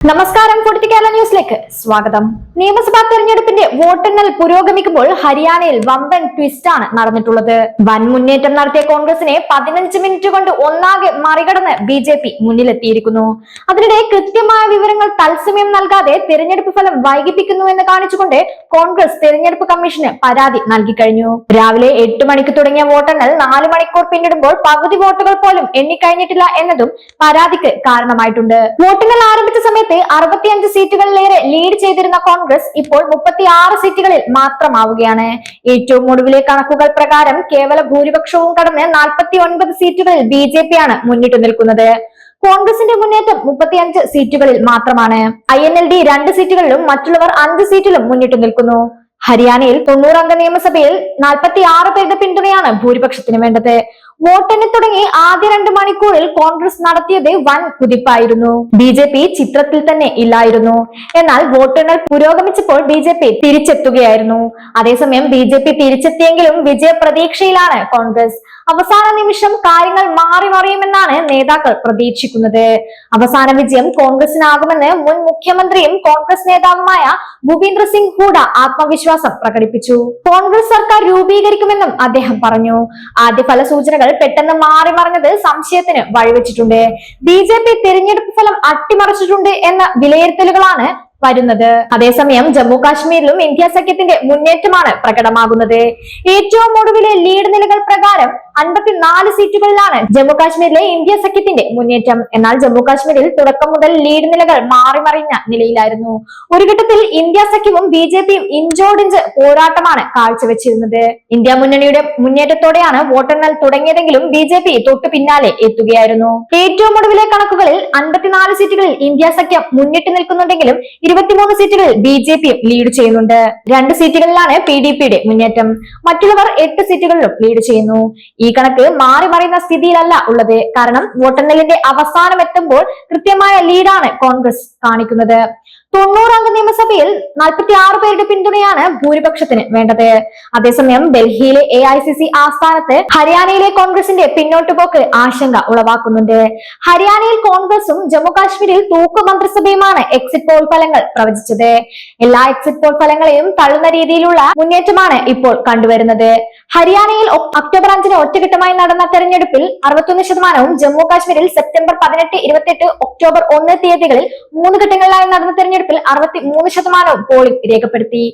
നമസ്കാരം പൊളിറ്റി കേരള ന്യൂസിലേക്ക്. സ്വാഗതം. നിയമസഭാ തെരഞ്ഞെടുപ്പിന്റെ വോട്ടെണ്ണൽ പുരോഗമിക്കുമ്പോൾ ഹരിയാനയിൽ വമ്പൻ ട്വിസ്റ്റ് ആണ് നടന്നിട്ടുള്ളത്. വൻ മുന്നേറ്റം നടത്തിയ കോൺഗ്രസിനെ പതിനഞ്ച് മിനിറ്റ് കൊണ്ട് ഒന്നാകെ മറികടന്ന് ബി ജെ പി മുന്നിലെത്തിയിരിക്കുന്നു. അതിനിടെ കൃത്യമായ വിവരങ്ങൾ തത്സമയം നൽകാതെ തെരഞ്ഞെടുപ്പ് ഫലം വൈകിപ്പിക്കുന്നു എന്ന് കാണിച്ചുകൊണ്ട് കോൺഗ്രസ് തെരഞ്ഞെടുപ്പ് കമ്മീഷന് പരാതി നൽകി കഴിഞ്ഞു രാവിലെ എട്ട് മണിക്ക് തുടങ്ങിയ വോട്ടെണ്ണൽ നാല് മണിക്കൂർ പിന്നിടുമ്പോൾ പകുതി വോട്ടുകൾ പോലും എണ്ണിക്കഴിഞ്ഞിട്ടില്ല എന്നതും പരാതിക്ക് കാരണമായിട്ടുണ്ട്. വോട്ടെണ്ണൽ ആരംഭിച്ച സമയത്ത് അറുപത്തിയഞ്ച് സീറ്റുകളിലേറെ ലീഡ് ചെയ്തിരുന്ന കോൺഗ്രസ് ഇപ്പോൾ മുപ്പത്തി ആറ് സീറ്റുകളിൽ മാത്രമാവുകയാണ്. ഏറ്റവും ഒടുവിലെ കണക്കുകൾ പ്രകാരം കേവല ഭൂരിപക്ഷവും കടന്ന് നാൽപ്പത്തി ഒൻപത് സീറ്റുകളിൽ ബി ജെ പി ആണ് മുന്നിട്ട് നിൽക്കുന്നത്. കോൺഗ്രസിന്റെ മുന്നേറ്റം മുപ്പത്തിയഞ്ച് സീറ്റുകളിൽ മാത്രമാണ്. ഐ എൻ എൽ ഡി രണ്ട് സീറ്റുകളിലും മറ്റുള്ളവർ അഞ്ച് സീറ്റിലും മുന്നിട്ട് നിൽക്കുന്നു. ഹരിയാനയിൽ തൊണ്ണൂറംഗ നിയമസഭയിൽ നാൽപ്പത്തി ആറ് പേരുടെ പിന്തുണയാണ് ഭൂരിപക്ഷത്തിന് വേണ്ടത്. വോട്ടെണ്ണി തുടങ്ങി ആദ്യ രണ്ട് മണിക്കൂറിൽ കോൺഗ്രസ് നടത്തിയത് വൻ കുതിപ്പായിരുന്നു. ബി ജെ പി ചിത്രത്തിൽ തന്നെ ഇല്ലായിരുന്നു. എന്നാൽ വോട്ടെണ്ണൽ പുരോഗമിച്ചപ്പോൾ ബി ജെ പി തിരിച്ചെത്തുകയായിരുന്നു. അതേസമയം ബി ജെ പി തിരിച്ചെത്തിയെങ്കിലും വിജയ പ്രതീക്ഷയിലാണ് കോൺഗ്രസ്. അവസാന നിമിഷം കാര്യങ്ങൾ മാറി മറിയുമെന്നാണ് നേതാക്കൾ പ്രതീക്ഷിക്കുന്നത്. അവസാന വിജയം കോൺഗ്രസിനാകുമെന്ന് മുൻ മുഖ്യമന്ത്രിയും കോൺഗ്രസ് നേതാവുമായ ഭൂപീന്ദ്ര സിംഗ് ഹൂഡ ആത്മവിശ്വാസം പ്രകടിപ്പിച്ചു. കോൺഗ്രസ് സർക്കാർ രൂപീകരിക്കുമെന്നും അദ്ദേഹം പറഞ്ഞു. ആദ്യ ഫല സൂചനകൾ പെട്ടെന്ന് മാറി മറിഞ്ഞത് സംശയത്തിന് വഴിവെച്ചിട്ടുണ്ട്. ബി ജെ പി തിരഞ്ഞെടുപ്പ് ഫലം അട്ടിമറിച്ചിട്ടുണ്ട് എന്ന വിലയിരുത്തലുകളാണ് വരുന്നത്. അതേസമയം ജമ്മു കാശ്മീരിലും ഇന്ത്യ സഖ്യത്തിന്റെ മുന്നേറ്റമാണ് പ്രകടമാകുന്നത്. ഏറ്റവും ഒടുവിലെ ലീഡ് നിലകൾ പ്രകാരം അൻപത്തിനാല് സീറ്റുകളിലാണ് ജമ്മു കാശ്മീരിലെ ഇന്ത്യ സഖ്യത്തിന്റെ മുന്നേറ്റം. എന്നാൽ ജമ്മു കാശ്മീരിൽ തുടക്കം മുതൽ ലീഡ് നിലകൾ മാറിമറിഞ്ഞ നിലയിലായിരുന്നു. ഒരു ഘട്ടത്തിൽ ഇന്ത്യ സഖ്യവും ബി ജെ പിയും ഇഞ്ചോടിഞ്ച് പോരാട്ടമാണ് കാഴ്ചവെച്ചിരുന്നത്. ഇന്ത്യ മുന്നണിയുടെ മുന്നേറ്റത്തോടെയാണ് വോട്ടെണ്ണൽ തുടങ്ങിയതെങ്കിലും ബി ജെ പി തൊട്ടു പിന്നാലെ എത്തുകയായിരുന്നു. ഏറ്റവും ഒടുവിലെ കണക്കുകളിൽ അൻപത്തിനാല് സീറ്റുകളിൽ ഇന്ത്യ സഖ്യം മുന്നിട്ട് നിൽക്കുന്നുണ്ടെങ്കിലും ഇരുപത്തിമൂന്ന് സീറ്റുകളിൽ ബി ജെ പിയും ലീഡ് ചെയ്യുന്നുണ്ട്. രണ്ട് സീറ്റുകളിലാണ് പി ഡി പിയുടെ മുന്നേറ്റം. മറ്റുള്ളവർ എട്ട് സീറ്റുകളിലും ലീഡ് ചെയ്യുന്നു. ഈ കണക്ക് മാറി മറിയുന്ന സ്ഥിതിയിലല്ല ഉള്ളത്. കാരണം വോട്ടെണ്ണലിന്റെ അവസാനം എത്തുമ്പോൾ കൃത്യമായ ലീഡാണ് കോൺഗ്രസ്. കാണിക്കുന്നത്. തൊണ്ണൂറംഗ നിയമസഭയിൽ നാൽപ്പത്തി ആറ് പേരുടെ പിന്തുണയാണ് ഭൂരിപക്ഷത്തിന് വേണ്ടത്. അതേസമയം ഡൽഹിയിലെ എ ഐ സി സി ആസ്ഥാനത്ത് ഹരിയാനയിലെ കോൺഗ്രസിന്റെ പിന്നോട്ടുപോക്ക് ആശങ്ക ഉളവാക്കുന്നുണ്ട്. ഹരിയാനയിൽ കോൺഗ്രസും ജമ്മു കാശ്മീരിൽ തൂക്കു മന്ത്രിസഭയുമാണ് എക്സിറ്റ് പോൾ ഫലങ്ങൾ പ്രവചിച്ചത്. എല്ലാ എക്സിറ്റ് പോൾ ഫലങ്ങളെയും തള്ളുന്ന രീതിയിലുള്ള മുന്നേറ്റമാണ് ഇപ്പോൾ കണ്ടുവരുന്നത്. ഹരിയാനയിൽ ഒക്- ഒക്ടോബർ അഞ്ചിന് ഒറ്റഘട്ടമായി നടന്ന തെരഞ്ഞെടുപ്പിൽ അറുപത്തൊന്ന് ശതമാനവും ജമ്മു കാശ്മീരിൽ സെപ്റ്റംബർ പതിനെട്ട് ഇരുപത്തെട്ട് ഒക്ടോബർ ഒന്ന് തീയതികളിൽ മൂന്ന് ഘട്ടങ്ങളിലായി നടന്ന തെരഞ്ഞെടുപ്പിൽ അറുപത്തി മൂന്ന് ശതമാനവും പോളിംഗ് രേഖപ്പെടുത്തി.